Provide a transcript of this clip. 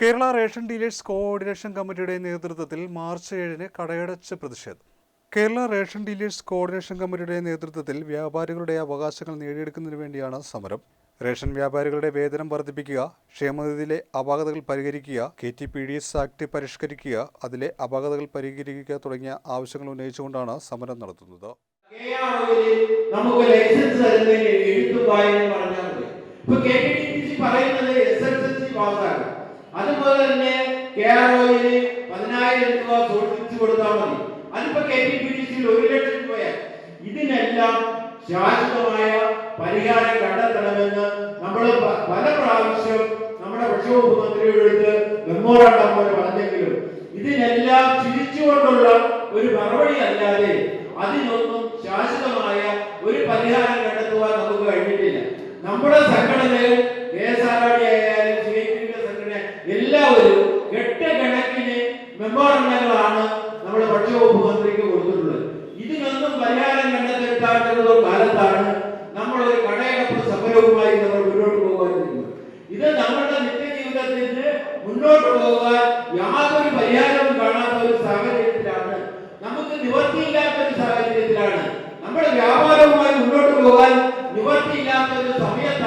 Kerala ration dealers coordination കമ്മിറ്റിയുടെ നേതൃത്വത്തിൽ March ഏഴിന് കടയടച്ച് പ്രതിഷേധം. കേരള റേഷൻ ഡീലേഴ്സ് കോഓർഡിനേഷൻ കമ്മിറ്റിയുടെ നേതൃത്വത്തിൽ വ്യാപാരികളുടെ അവകാശങ്ങൾ നേടിയെടുക്കുന്നതിന് വേണ്ടിയാണ് സമരം. റേഷൻ വ്യാപാരികളുടെ വേതനം വർദ്ധിപ്പിക്കുക ക്ഷേമനിധിയിലെ അപാകതകൾ പരിഹരിക്കുക K T P D S act പരിഷ്കരിക്കുക അതിലെ അപാകതകൾ പരിഹരിക്കുക തുടങ്ങിയ ആവശ്യങ്ങൾ ഉന്നയിച്ചുകൊണ്ടാണ് സമരം നടത്തുന്നത്. നമുക്ക് ലൈസൻസ് തരുന്നതിന് എഴുത്തും അതുപോലെ തന്നെ കെആർഒയിൽ പതിനായിരം രൂപ ചോദിച്ചു കൊടുത്താൽ മതി. അതിപ്പോ കെ പി പി ടി സിയിൽ ഒരു ലക്ഷം രൂപയാണ് ഇതിനെല്ലാം ശാശ്വതമായ പരിഹാരം കണ്ടെത്തണമെന്ന് നമ്മൾ പല പ്രാവശ്യം നമ്മുടെ ഭക്ഷ്യവകുപ്പ് മന്ത്രിയുടെ അടുത്ത് മെമ്മോറാണ്ടം പോലെ പറഞ്ഞെങ്കിലും ഇതിനെല്ലാം ചിരിച്ചുകൊണ്ടുള്ള ഒരു മറുപടി അല്ലാതെ അതിനൊന്നും ശാശ്വതമായ ഒരു പരിഹാരം കണ്ടെത്തുവാൻ നമുക്ക് കഴിഞ്ഞിട്ടില്ല. നമ്മുടെ സംഘടനയിൽ കെ എസ് ആർ എല്ലാവരും എട്ട് കണക്കിന് മെമ്മോറണ്ടങ്ങളാണ് നമ്മുടെ ഭക്ഷ്യവകുപ്പ് മന്ത്രിക്ക് കൊടുത്തിട്ടുള്ളത്. ഇതിനൊന്നും പരിഹാരം കണ്ടെത്തിട്ടാട്ടുള്ള കാലത്താണ് നമ്മൾ ഒരു കടയടപ്പ് സമരവുമായി നമ്മൾ മുന്നോട്ട് പോകുമായിരുന്നത് ഇത് നമ്മുടെ നിത്യജീവിതത്തിന് മുന്നോട്ട് പോകാൻ യാതൊരു പരിഹാരവും കാണാത്ത ഒരു സാഹചര്യത്തിലാണ്. നമുക്ക് നിവർത്തിയില്ലാത്ത ഒരു സാഹചര്യത്തിലാണ്. നമ്മുടെ വ്യാപാരവുമായി മുന്നോട്ട് പോകാൻ നിവർത്തിയില്ലാത്ത ഒരു സമയത്താണ്